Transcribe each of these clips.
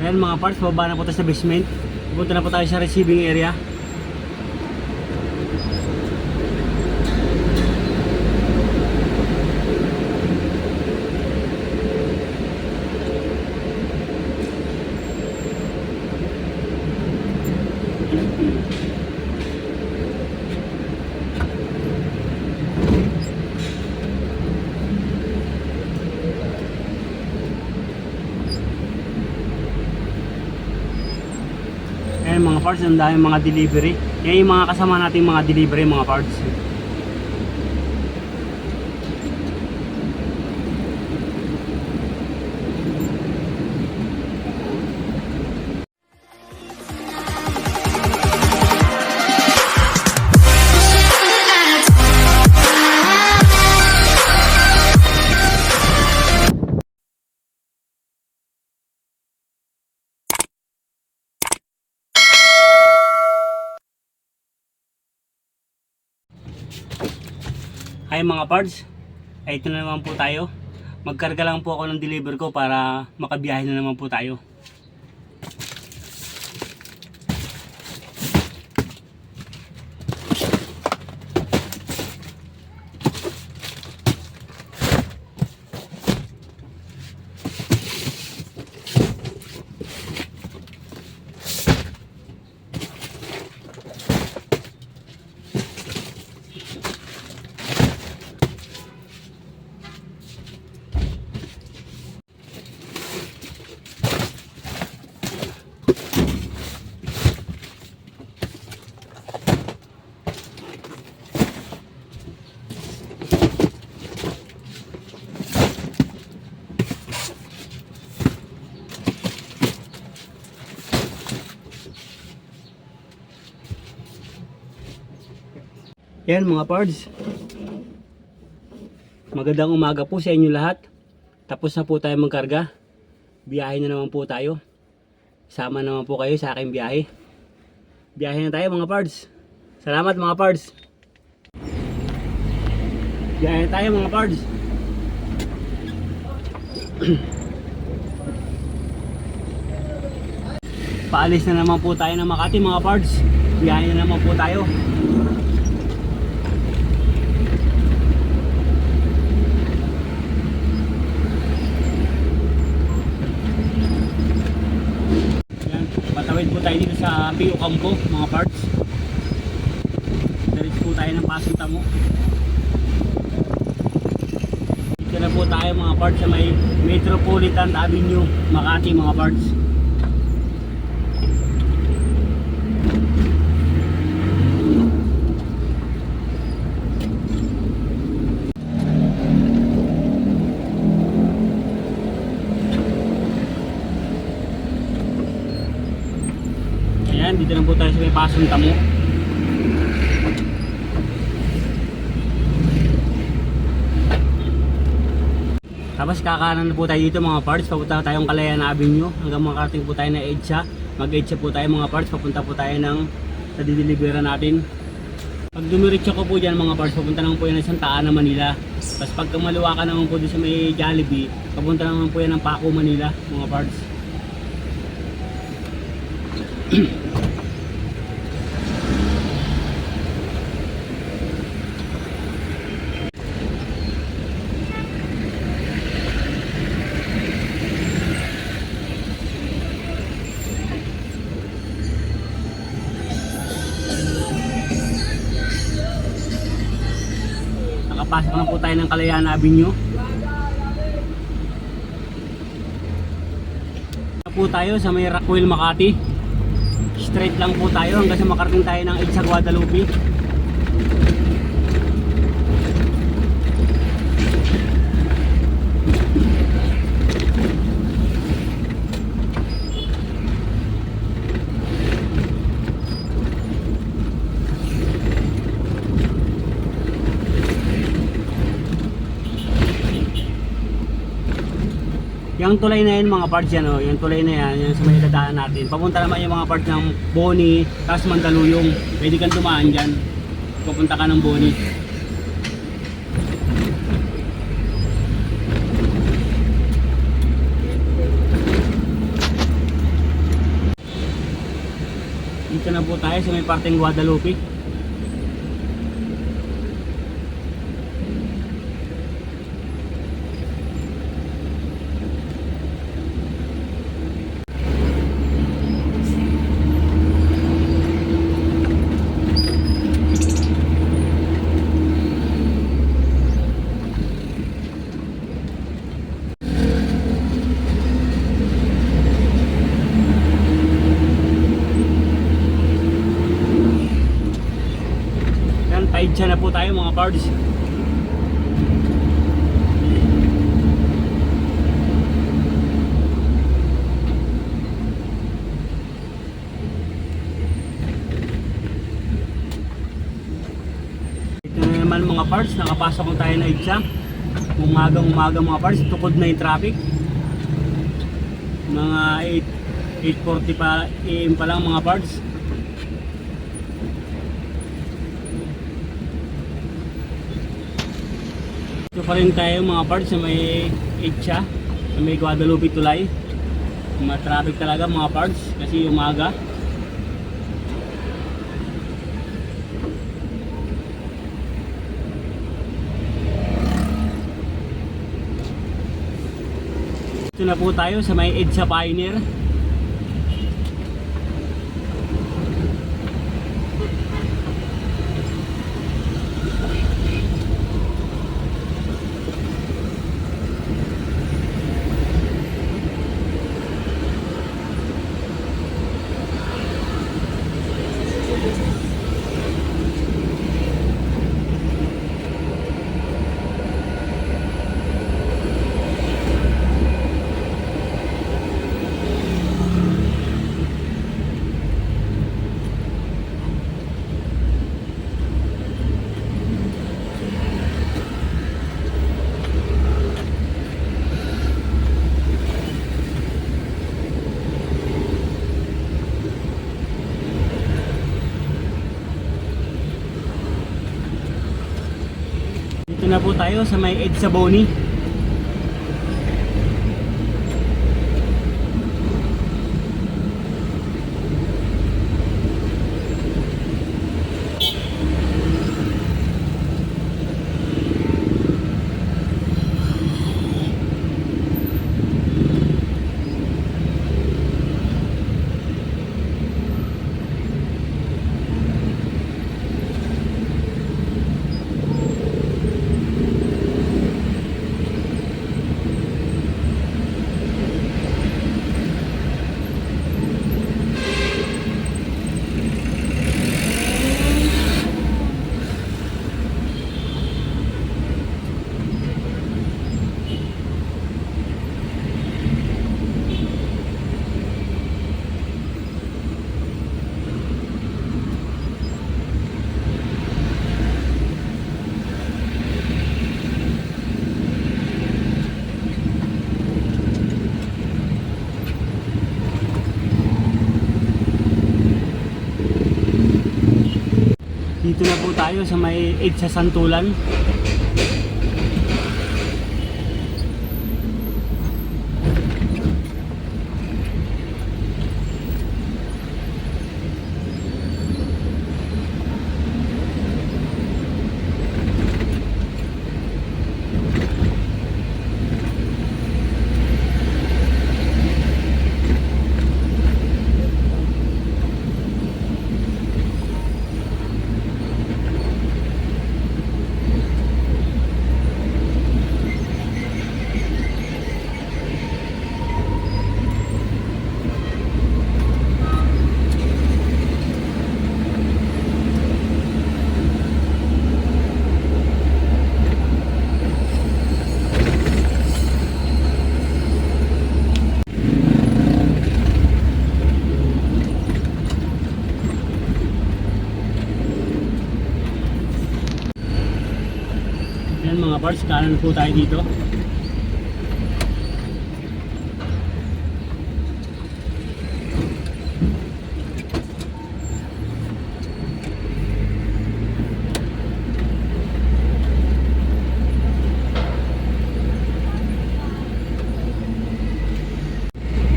Ayan mga parts, bababa na po tayo sa basement. Pupunta na po tayo sa receiving area. Mga parts, ang daming mga delivery. Yan yung mga kasama nating mga delivery mga parts. Hi mga parts, ay ito na naman po tayo. Magkarga lang po ako ng deliver ko para makabiyahe na naman po tayo. Yan mga parts. Magandang umaga po sa inyo lahat. Tapos na po tayo magkarga. Biyahe na naman po tayo. Sama naman po kayo sa aking biyahe. Biyahe na tayo mga parts. Salamat mga parts. Biyahe tayo mga parts. Paalis na naman po tayo ng Makati mga parts. Biyahe na naman po tayo. Yan, patawid po sa Pio Campo, mga parts. Diretso po tayo ng Pasig Tamo. Dito na po tayo mga parts sa may Metropolitan Avenue, Makati mga parts. Ayan, dito na po tayo sa may Pasong Tamo. Tapos kakanan na po tayo dito mga parts. Papunta tayong Kalayaan Avenue. Hanggang makarating po tayo na EDSA. Mag-EDSA po tayo mga parts. Papunta po tayo ng sa dideliveran natin. Pag dumiretso ko po dyan mga parts, papunta naman po yan ng Santa Ana, Manila. Tapos pag kamaluwa ka naman po doon sa may Jollibee, papunta naman po yan ng Paco, Manila mga parts. tayo ng Kalayaan Avenue. Po tayo sa may Rockwell, Makati. Straight lang po tayo hanggang sa makarating tayo ng EDSA Guadalupe. Yung tulay na yan mga parts yan, oh, yung tulay na yan, yung sa may dadaan natin. Papunta naman yung mga parts ng Boni, tapos Mandaluyong. Pwede kang dumaan dyan. Pupunta ka ng Boni. Dito na po tayo sa may parteng Guadalupe. Mga na naman mga parts, nakapasok na tayo na itsa. Umagang umaga mga parts, tukod na yung traffic. Mga 8, 8.40 pa AM pa lang mga parts. Ito pa rin tayo mga parts sa may Itcha, sa may Guadalupe Tulay. Matraffic talaga mga parts kasi umaga. Ito na po tayo sa may EDSA Pioneer. Po tayo sa may EDSA Boni. Dito na po tayo sa may EDSA Santulan. Parts, kanan po tayo dito.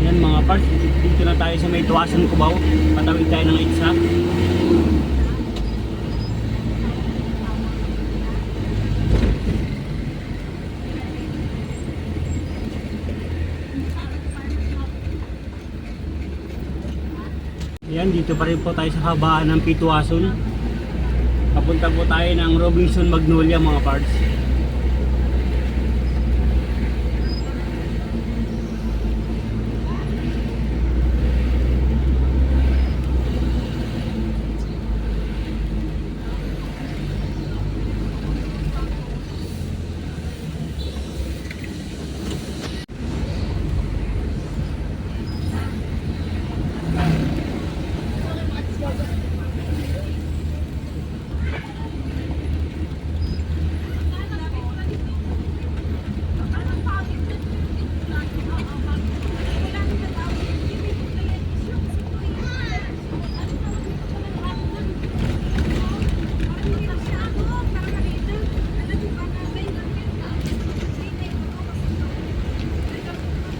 Yan mga parts, Dito na tayo sa may tuwasan Cubao. Patawid tayo ng EDSA. Yan, dito pa rin po tayo sa kabaan ng Pituason. Papunta po tayo ng Robinson Magnolia mga parts.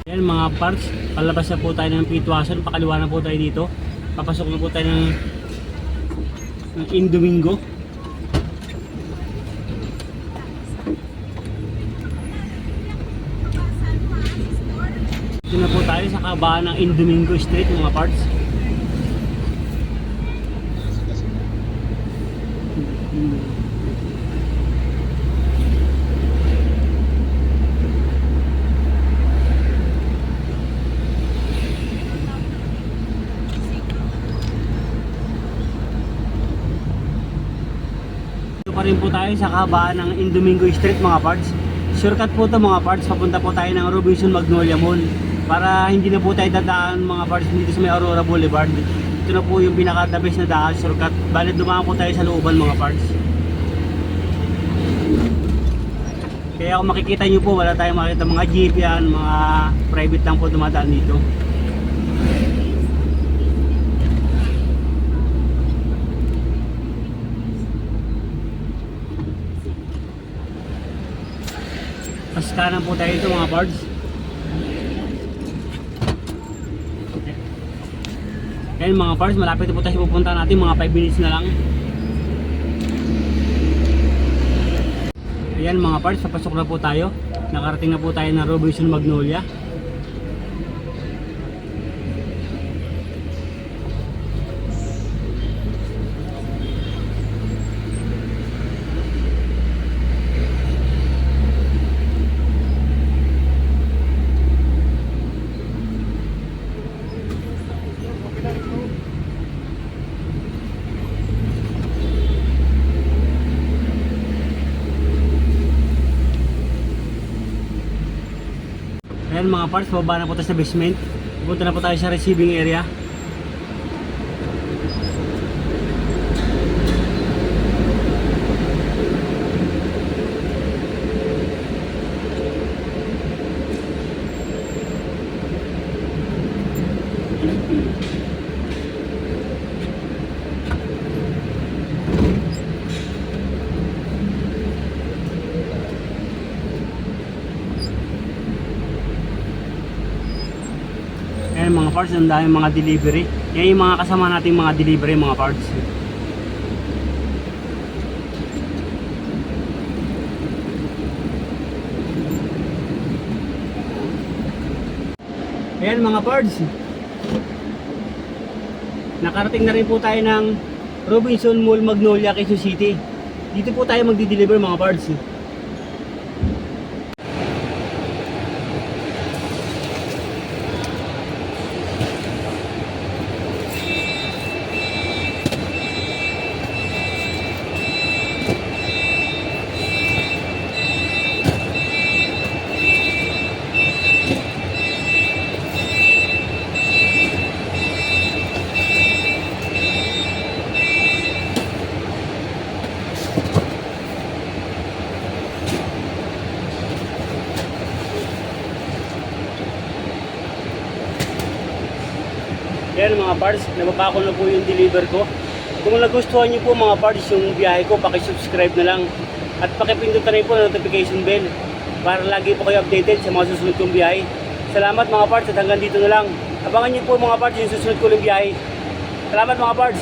Yan mga parts, palabas na po tayo ng Pituason, pakaliwa na po tayo dito. Papasok na po tayo ng, ng Indomingo. Dito na po tayo sa kabaan ng Indomingo Street mga parts. Rin po tayo sa kabaan ng Indomingo Street mga parts. Shortcut po to mga parts, papunta po tayo ng Robinson Magnolia Mall. Para hindi na po tayo dadaan mga parts dito sa may Aurora Boulevard. Ito na po yung pinaka the na daan, shortcut. Bale dumaan po tayo sa looban mga parts. Kaya kung makikita nyo po, wala tayong makikita mga jeep yan, mga private lang po dumadaan dito. Kanan po tayo ito mga parts. Ayan mga parts, malapit po tayo pupunta natin, mga 5 minutes na lang. Ayan mga parts, papasok na po tayo. Nakarating na po tayo ng Robinson Magnolia. Ayan mga parts, bababa na po tayo sa basement. Pupunta na po tayo sa receiving area. Ayan mga parts, ang dami mga delivery. Yan yung mga kasama nating mga delivery mga parts. Ayan mga parts. Nakarating na rin po tayo ng Robinson Mall Magnolia, Quezon City. Dito po tayo magdi-deliver mga parts. Yan mga parts, nababa ko na po yung deliver ko. Kung nagustuhan niyo po mga parts yung biyahe ko, paki-subscribe na lang. At pakipindot na rin po ng notification bell para lagi po kayo updated sa mga susunod kong biyahe. Salamat mga parts at hanggang dito na lang. Abangan niyo po mga parts yung susunod ko biyahe. Salamat mga parts.